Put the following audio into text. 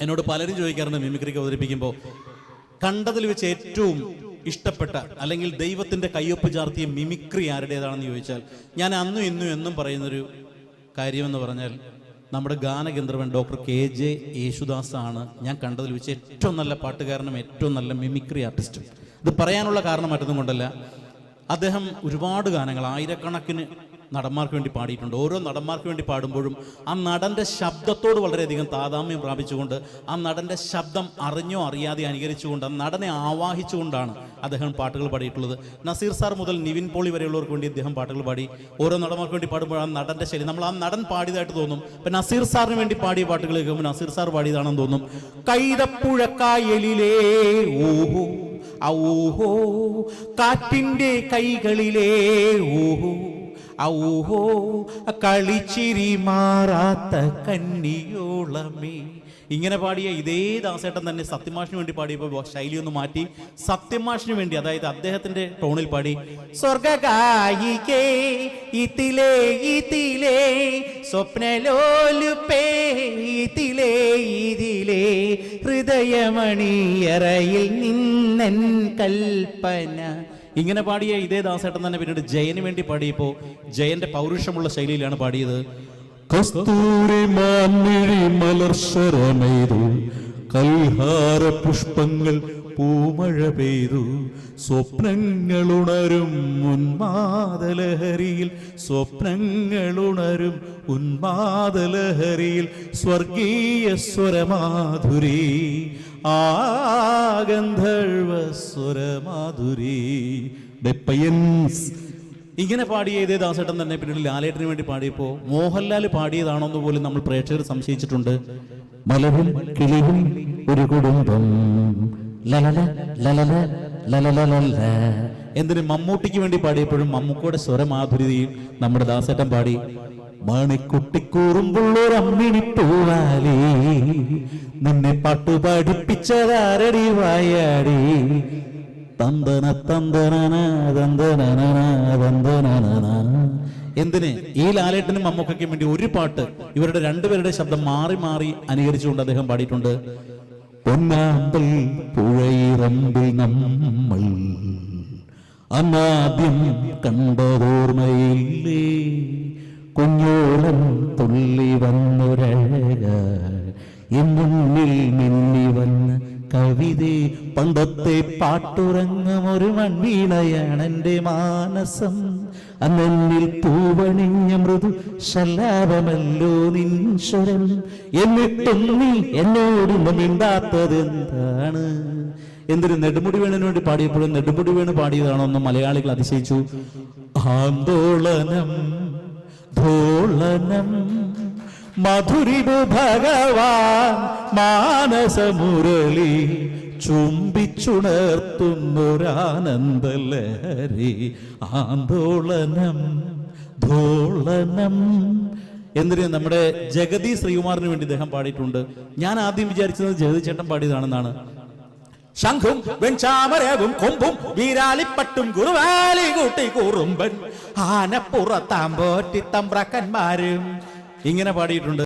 എന്നോട് പലരും ചോദിക്കാറുണ്ട് മിമിക്രിക്ക് അവതരിപ്പിക്കുമ്പോൾ. കണ്ടതിൽ വെച്ച് ഏറ്റവും ഇഷ്ടപ്പെട്ട അല്ലെങ്കിൽ ദൈവത്തിന്റെ കയ്യൊപ്പ് ചാർത്തിയ മിമിക്രി ആരുടേതാണെന്ന് ചോദിച്ചാൽ ഞാൻ അന്നും ഇന്നും എന്നും പറയുന്നൊരു കാര്യമെന്ന് പറഞ്ഞാൽ നമ്മുടെ ഗാനഗന്ധർവൻ ഡോക്ടർ കെ ജെ യേശുദാസ് ആണ് ഞാൻ കണ്ടതിൽ വെച്ച് ഏറ്റവും നല്ല പാട്ടുകാരനും ഏറ്റവും നല്ല മിമിക്രി ആർട്ടിസ്റ്റും. ഇത് പറയാനുള്ള കാരണം മറ്റൊന്നും കൊണ്ടല്ല. അദ്ദേഹം ഒരുപാട് ഗാനങ്ങൾ ആയിരക്കണക്കിന് നടന്മാർക്ക് വേണ്ടി പാടിയിട്ടുണ്ട്. ഓരോ നടന്മാർക്ക് വേണ്ടി പാടുമ്പോഴും ആ നടന്റെ ശബ്ദത്തോട് വളരെയധികം താതാമ്യം പ്രാപിച്ചുകൊണ്ട് ആ നടന്റെ ശബ്ദം അറിഞ്ഞോ അറിയാതെ അനുകരിച്ചുകൊണ്ട് ആ നടനെ ആവാഹിച്ചുകൊണ്ടാണ് അദ്ദേഹം പാട്ടുകൾ പാടിയിട്ടുള്ളത്. നസീർ സാർ മുതൽ നിവിൻ പോളി വരെയുള്ളവർക്ക് വേണ്ടി അദ്ദേഹം പാട്ടുകൾ പാടി ഓരോ നടന്മാർക്ക് വേണ്ടി പാടുമ്പോൾ ആ നടന്റെ ശൈലി നമ്മൾ ആ നടൻ പാടിയതായിട്ട് തോന്നും. ഇപ്പം നസീർ സാറിന് വേണ്ടി പാടിയ പാട്ടുകൾ കേൾക്കുമ്പോൾ നസീർ സാർ പാടിയതാണെന്ന് തോന്നും. കൈതപ്പുഴക്കായലിലേ ഓഹോ ഔഹോ കാറ്റിന്റെ കൈകളിലേ ഓഹോ ഓഹോ കളിച്ചിരി മാറാത്ത കന്നിയോളമേ. ഇങ്ങനെ പാടിയ ഇതേ ദാസേട്ടൻ തന്നെ സത്യമാഷിന് വേണ്ടി പാടിയപ്പോൾ ശൈലി ഒന്ന് മാറ്റി. സത്യമാഷിന് വേണ്ടി അതായത് അദ്ദേഹത്തിന്റെ ടോണിൽ പാടി സ്വർഗായികേ ഇതിലേ ഇതിലേ ഇതിലേ ഹൃദയമണിയറയിൽ നിന്നൻ കൽപ്പന ഇങ്ങനെ പാടിയ ഇതേ ദാസേട്ടൻ തന്നെ പിന്നീട് ജയന് വേണ്ടി പാടിയപ്പോ ജയന്റെ പൗരുഷമുള്ള ശൈലിയിലാണ് പാടിയത്. കസ്തൂരി കൽഹാര പുഷ്പങ്ങൾ പൂമഴ പെയ്തു. സ്വപ്നങ്ങളുണരും ഉന്മാദലഹരിയിൽ. സ്വപ്നങ്ങളുണരും ഉന്മാദലഹരിയിൽ. സ്വർഗീയ സ്വരമാധുരി ആഗന്ധർവ സ്വരമാധുരി. ഡെപ്പയൻസ് ഇങ്ങനെ പാടിയ ഇതേ ദാസേട്ടൻ തന്നെ പിന്നീട് ലാലേട്ടന് വേണ്ടി പാടിയപ്പോ മോഹൻലാൽ പാടിയതാണോ എന്ന് പോലും നമ്മൾ പ്രേക്ഷകർ സംശയിച്ചിട്ടുണ്ട് മലവും കിളിവും ഒരു കുടുംബം ലലല ലലല എന്തിന് മമ്മൂട്ടിക്ക് വേണ്ടി പാടിയപ്പോഴും മമ്മൂക്കയുടെ സ്വരമാധുരിയിൽ നമ്മുടെ ദാസേട്ടൻ പാടി മണിക്കുട്ടിക്കൂറുമ്പുള്ളൊരമ്മിണി നിന്നെ പാട്ടു പഠിപ്പിച്ചതാരടി വായാടി തന്തന തന്തനന എന്തിന്? ഈ ലാലേട്ടനും മമ്മൂക്കയ്ക്കും വേണ്ടി ഒരു പാട്ട് ഇവരുടെ രണ്ടുപേരുടെ ശബ്ദം മാറി മാറി അനുകരിച്ചുകൊണ്ട് അദ്ദേഹം പാടിയിട്ടുണ്ട്. പൊന്നാമ്പൽ പുഴയിറമ്പിൽ നമ്മൾ അന്നാദ്യം കണ്ടതോർമ്മയില്ലേ? കുഞ്ഞോളം തുള്ളി വന്നൊരഴക എന്നുള്ളിൽ മിന്നി കവിതേ പണ്ടത്തെ പാട്ടുറങ്ങും ഒരു മൺവീണയാണ് എന്റെ മാനസം. അന്നെന്നിൽ പൂവണിഞ്ഞ മൃദു ശലാപമല്ലോ നിൻശ്വരം എന്നിട്ടും നീ എന്നോടൊന്നും മിണ്ടാത്തത് എന്താണ്? എന്തൊരു നെടുമുടി വേണു വേണ്ടി പാടിയപ്പോഴും നെടുമുടി വേണ് പാടിയതാണോ എന്ന് മലയാളികൾ അതിശയിച്ചു. ആന്തോളനം ധോളനം മധുരിബു ഭഗവാൻ മാനസമുരളി ചുംബിച്ചുണർത്തുന്നൊരാനന്ദലഹരി. ആന്തോളനം ധോളനം. എന്തിന് നമ്മുടെ ജഗതി ശ്രീകുമാറിന് വേണ്ടി അദ്ദേഹം പാടിയിട്ടുണ്ട്. ഞാൻ ആദ്യം വിചാരിച്ചത് ജഗതി ചേട്ടൻ പാടിയതാണെന്നാണ്. ശംഖും വെൺചാമരവും കൊമ്പും വീരാലിപ്പട്ടും കുറുവാലി കൂട്ടി കുറുമ്പൻ. ആനപ്പുറത്താമ്പോറ്റി തമ്പ്രക്കന്മാരും ഇങ്ങനെ പാടിയിട്ടുണ്ട്.